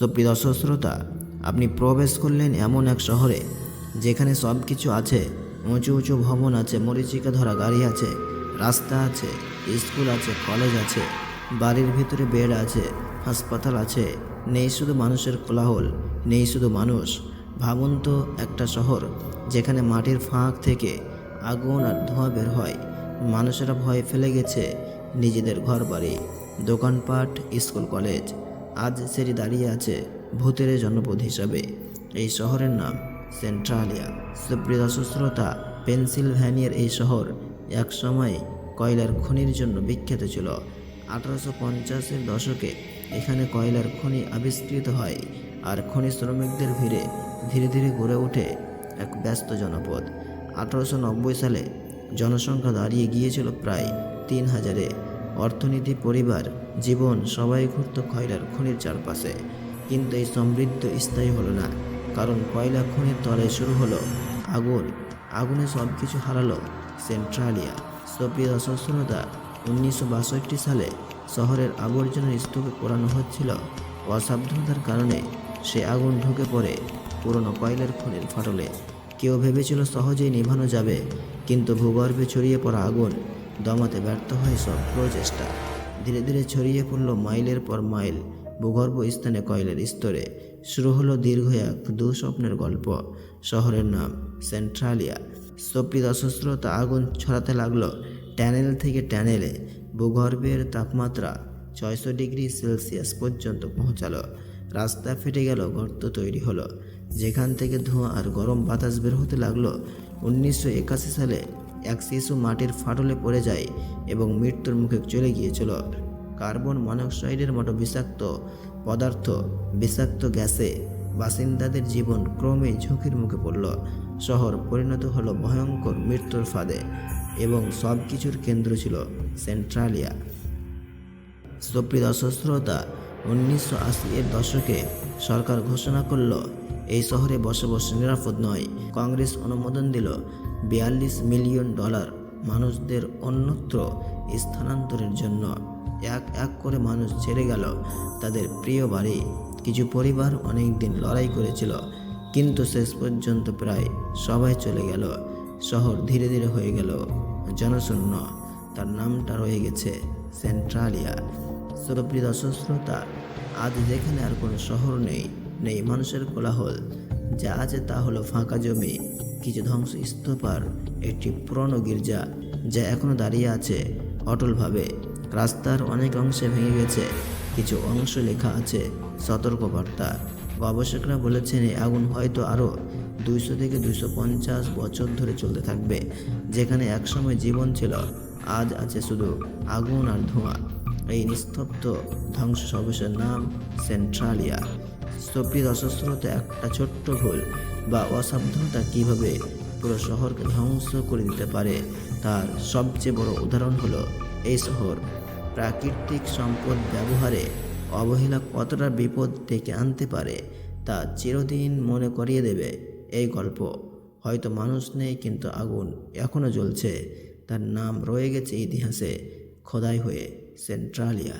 সুপ্রিয় দর্শক শ্রোতা আপনি প্রবেশ করলেন এমন এক শহরে, যেখানে সব কিছু আছে, উঁচু উঁচু ভবন আছে, মরিচিকা ধরা গাড়ি আছে, রাস্তা আছে, স্কুল আছে, কলেজ আছে, বাড়ির ভিতরে বেড আছে, হাসপাতাল আছে, নেই শুধু মানুষের কোলাহল, নেই শুধু মানুষ ভাবুন তো একটা শহর, যেখানে মাটির ফাঁক থেকে আগুন আর ধোঁয়া বের হয়, মানুষেরা ভয় ফেলে গেছে, নিজেদের ঘর বাড়ি দোকানপাট, স্কুল, কলেজ। আজ সেটি দাঁড়িয়ে আছে ভূতের জনপদ হিসাবে। এই শহরের নাম সেন্ট্রালিয়া। সুপ্রিয় দর্শক, শ্রোতা, পেনসিলভ্যানিয়ার এই শহর এক সময় কয়লার খনির জন্য বিখ্যাত ছিল। আঠারোশো পঞ্চাশের দশকে এখানে কয়লার খনি আবিষ্কৃত হয় আর খনি শ্রমিকদের ভিড়ে ধীরে ধীরে গড়ে ওঠে এক ব্যস্ত জনপদ। আঠারোশো নব্বই সালে জনসংখ্যা দাঁড়িয়ে গিয়েছিল প্রায় তিন হাজারে। অর্থনীতি, পরিবার, জীবন সবাই ঘুরত কয়লার খনির চারপাশে। কিন্তু এই সমৃদ্ধ স্থায়ী হলো না। কারণ কয়লা খনির তলে শুরু হলো আগুন। আগুনে সব কিছু হারালো সেন্ট্রালিয়া। সোপ্রিয় দর্শক উনিশশো বাষট্টি সালে শহরের আবর্জনার স্তূপে পোড়ানো হচ্ছিল। অসাবধানতার কারণে সে আগুন ঢুকে পড়ে পুরনো কয়লার খনির ফাটলে। কেউ ভেবেছিল সহজেই নিভানো যাবে, কিন্তু ভূগর্ভে ছড়িয়ে পড়া আগুন দমাতে ব্যর্থ হয় সব প্রচেষ্টা। ধীরে ধীরে ছড়িয়ে পড়ল মাইলের পর মাইল, ভূগর্ভ স্থানে কয়লের স্তরে। শুরু হলো দীর্ঘ এক দুঃস্বপ্নের গল্প, শহরের নাম সেন্ট্রালিয়া। সপ্রিয় অসস্ত্রতা আগুন ছড়াতে লাগল ট্যানেল থেকে ট্যানেলে, ভূগর্ভের তাপমাত্রা ছয়শো ডিগ্রি সেলসিয়াস পর্যন্ত পৌঁছালো। রাস্তা ফেটে গেল, গর্ত তৈরি হলো। যেখান থেকে ধোঁয়া আর গরম বাতাস বের হতে লাগল, উনিশশো একাশি সালে এক শিশু মাটির ফাটলে পড়ে যায় এবং মৃত্যুর মুখে চলে গিয়েছিল। কার্বন মনোক্সাইডের মতো বিষাক্ত পদার্থ, বিষাক্ত গ্যাসে বাসিন্দাদের জীবন ক্রমে ঝুঁকির মুখে পড়ল। শহর পরিণত হলো ভয়ঙ্কর মৃত্যুর ফাঁদে এবং সব কিছুর কেন্দ্র ছিল সেন্ট্রালিয়া। সুপ্রিয় শ্রোতা উনিশশো আশি এর দশকে সরকার ঘোষণা করল, এই শহরে বসবাস নিরাপদ নয়। কংগ্রেস অনুমোদন দিল বিয়াল্লিশ মিলিয়ন ডলার মানুষদের অন্যত্র স্থানান্তরের জন্য। এক এক করে মানুষ ছেড়ে গেল তাদের প্রিয় বাড়ি। কিছু পরিবার অনেক দিন লড়াই করেছিল, কিন্তু শেষ পর্যন্ত প্রায় সবাই চলে গেল। শহর ধীরে ধীরে হয়ে গেল জনশূন্য। তার নামটা রয়ে গেছে সেন্ট্রালিয়া। সুরপ্রিয় দর্শক শ্রোতা আজ যেখানে আর কোনো শহর নেই নেই মানুষের কোলাহল। যা আছে তা হলো ফাঁকা জমি, কিছু ধ্বংস স্তূপার একটি পুরনো গির্জা, যা এখনও দাঁড়িয়ে আছে অটলভাবে। রাস্তার অনেক অংশে ভেঙে গেছে, কিছু অংশ লেখা আছে সতর্কবার্তা। গবেষকরা বলেছেন এই আগুন হয়তো আরও দুইশো থেকে দুইশো পঞ্চাশ বছর ধরে চলতে থাকবে, যেখানে একসময় জীবন ছিল, আজ আছে শুধু আগুন আর ধোঁয়া। এই নিস্তব্ধ ধ্বংস সবশের নাম সেন্ট্রালিয়া। সপ্রিয় দশস্রোতে একটা ছোট্ট ভুল বা অসাবধানতা কীভাবে পুরো শহরকে ধ্বংস করে দিতে পারে, তার সবচেয়ে বড় উদাহরণ হলো এই শহর। প্রাকৃতিক সম্পদ ব্যবহারে অবহেলা কতটা বিপদ ডেকে আনতে পারে, তা চিরদিন মনে করিয়ে দেবে এই গল্প। হয়তো মানুষ নেই, কিন্তু আগুন এখনও জ্বলছে। তার নাম রয়ে গেছে ইতিহাসে। খোদাই হয়ে সেন্ট্রালিয়া